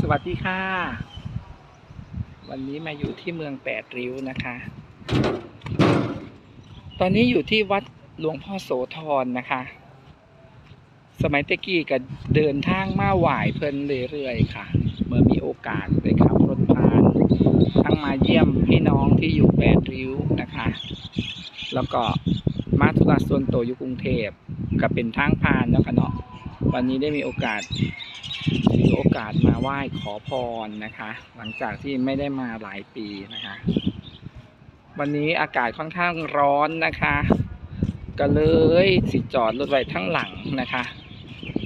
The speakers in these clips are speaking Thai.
สวัสดีค่ะ วันนี้มาอยู่ที่เมืองแปดริ้วนะคะ ตอนนี้อยู่ที่วัดหลวงพ่อโสธรนะคะ สมัยตะกี้ก็เดินทางมาไหวเพลินเรื่อยๆค่ะ เมื่อมีโอกาสได้ขับรถผ่านทั้งมาเยี่ยมพี่น้องที่อยู่แปดริ้วนะคะ แล้วก็มาธุระส่วนตัวอยู่กรุงเทพก็เป็นทางผ่านเนาะค่ะเนาะวันนี้ได้มีโอกาส มีโอกาสมาไหว้ขอพรนะคะ หลังจากที่ไม่ได้มาหลายปีนะคะ วันนี้อากาศค่อนข้างร้อนนะคะ ก็เลยสิจอดรถไว้ทั้งหลังนะคะ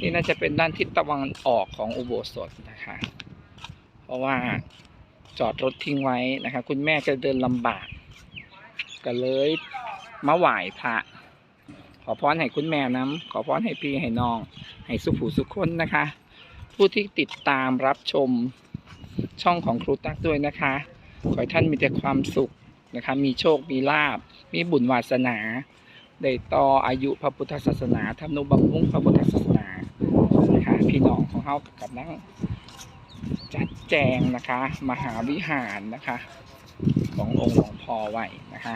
นี่น่าจะเป็นด้านทิศตะวันออกของอุโบสถนะคะ เพราะว่าจอดรถทิ้งไว้นะคะ คุณแม่จะเดินลำบาก ก็เลยมาไหว้พระขอพรให้คุณแม่น้ำขอพรให้พี่ให้น้อง ให้สุขูสุขคนนะคะ ผู้ที่ติดตามรับชมช่องของครูตั๊กด้วยนะคะ ขอให้ท่านมีแต่ความสุขนะคะ มีโชค มีลาบ มีบุญวาสนา ได้ต่ออายุพระพุทธศาสนาทำนุบำรุงพระพุทธศาสนานะคะพี่น้องของเขากำลังจัดแจงนะคะ มหาวิหารนะคะ ขององค์หลวงพ่อไว้นะคะ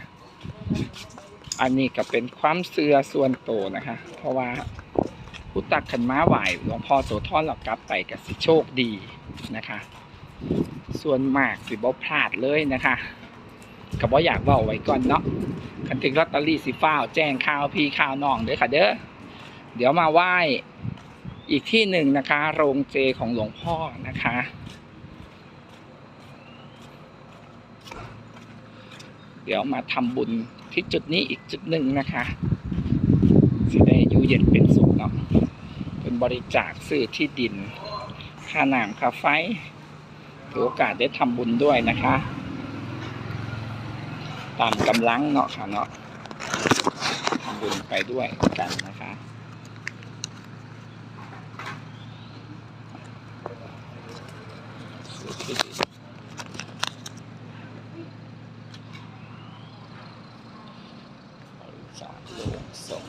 อันนี้ก็เป็นความเสื่อส่วนโตวนะคะ เพราะว่า ผู้ตักขันม้าไหวหลวงพ่อโสธรหลับกลับไปกับสิโชคดีนะคะ ส่วนมากสิบ่พลาดเลยนะคะกับว่าอยากว่าไว้ก่อนเนาะคันถึงลอตเตอรี่สิฟ้าวแจ้งข่าวพี่ข่าวน้องเด้อค่ะเด้อเดี๋ยวมาไหว้อีกที่หนึ่งนะคะ โรงเจของหลวงพ่อนะคะ เดี๋ยวมาทำบุญที่จุดนี้อีกจุดหนึ่งนะคะสิได้อยู่เย็นเป็นสุขเนาะ บริจาคซื้อที่ดิน ค่าน้ำค่าไฟถือโอกาสได้ทำบุญด้วยนะคะ ตามกำลังเนาะค่ะเนาะทำบุญไปด้วยกันนะคะ ซื้อที่ดินบริจาคโลงศพ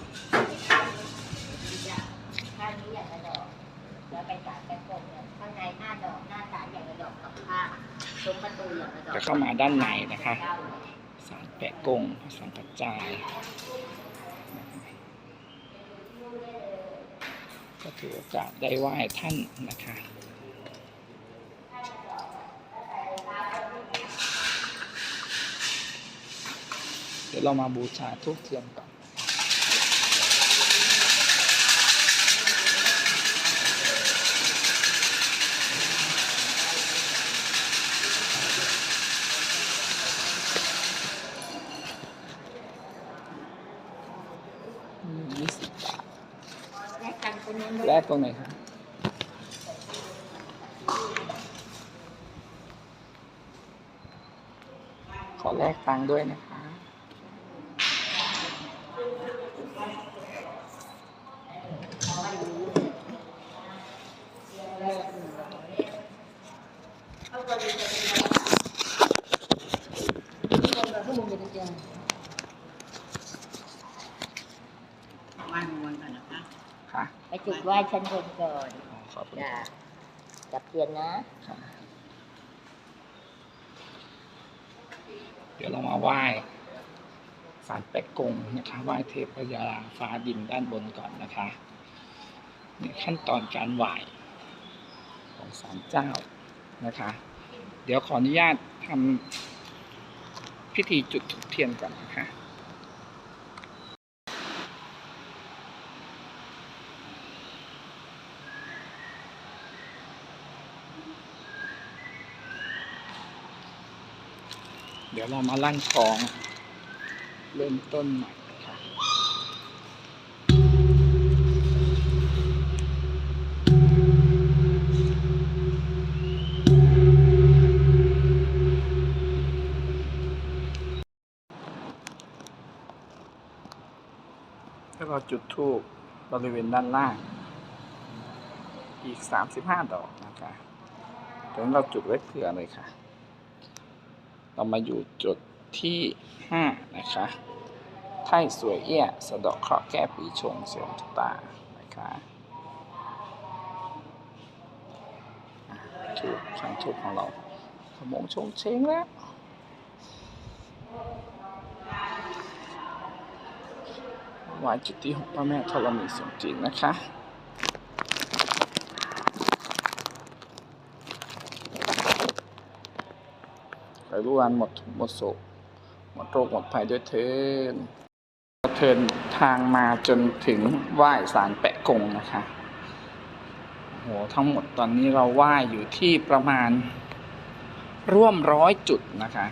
ข้างนี้อย่างกระดอก แล้วไปสารแก้กงเนี่ยข้างในหน้าดอกหน้าสารอย่างกระดอกกับผ้าตรงประตูอย่างกระดอก จะ เข้ามาด้านในนะคะสารแปะกงสารกระจาย ก็ถือโอกาสได้ไหว้ท่านนะคะเดี๋ยวเรามาบูชาทุกเทียนก่อน ยี่สิบบาท แยกกันคนนู้น แรก ตรงไหนครับขอแลกตังค์ด้วยนะคะ ไหว้วนก่อนนะคะ ค่ะไปจุดไหว้ชั้นบนก่อนอ๋อขอบคุณจ้ะจับเทียนนะค่ะเดี๋ยวเรามาไหว้สารแปะกงนะคะไหว้เทพยาฟ้าดินด้านบนก่อนนะคะนี่ขั้นตอนการไหว้ของศาลเจ้านะคะ เดี๋ยวขออนุญาตทำพิธีจุดธูปเทียนก่อนนะคะ เดี๋ยวเรามาลั่นคลอง เริ่มต้นใหม่ค่ะแล้วเราจุดทูบบริเวณด้านล่าง อีกสามสิบห้าดอกนะคะตรงนั้นเราจุดไว้เผื่อเลยค่ะ เรามาอยู่จุดที่ห้านะคะไท่สวยเอี้ย สะเดาะเคราะห์แก้ปีชงเสริมชะตา นะคะอะโอเคถูกขันถูกของเราขโมงชงเชงแล้วไหวายจุดที่หกพระแม่ธรณีสมจริงนะคะ ขอให้รู้วันหมดหมดโศกหมดโรคหมดภัยด้วยเทินเทินทางมาจนถึงไหว้สารแปะกงนะคะโอ้โหทั้งหมดตอนนี้เราไหว้อยู่ที่ประมาณร่วมร้อยจุดนะคะ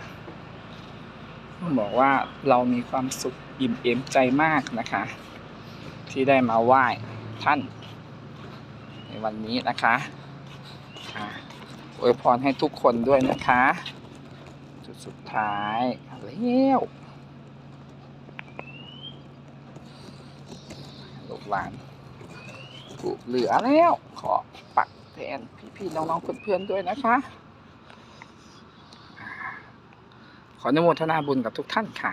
ต้องบอกว่าเรามีความสุขอิ่มเอมใจมากนะคะ ที่ได้มาไหว้ท่าน ในวันนี้นะคะอวยพรให้ทุกคนด้วยนะคะ จุดสุดท้ายแล้วลูกหลานกูเหลือแล้ว ขอปักแทนพี่ๆน้องๆเพื่อนๆด้วยนะคะ ขออนุโมทนาบุญกับทุกท่านค่ะ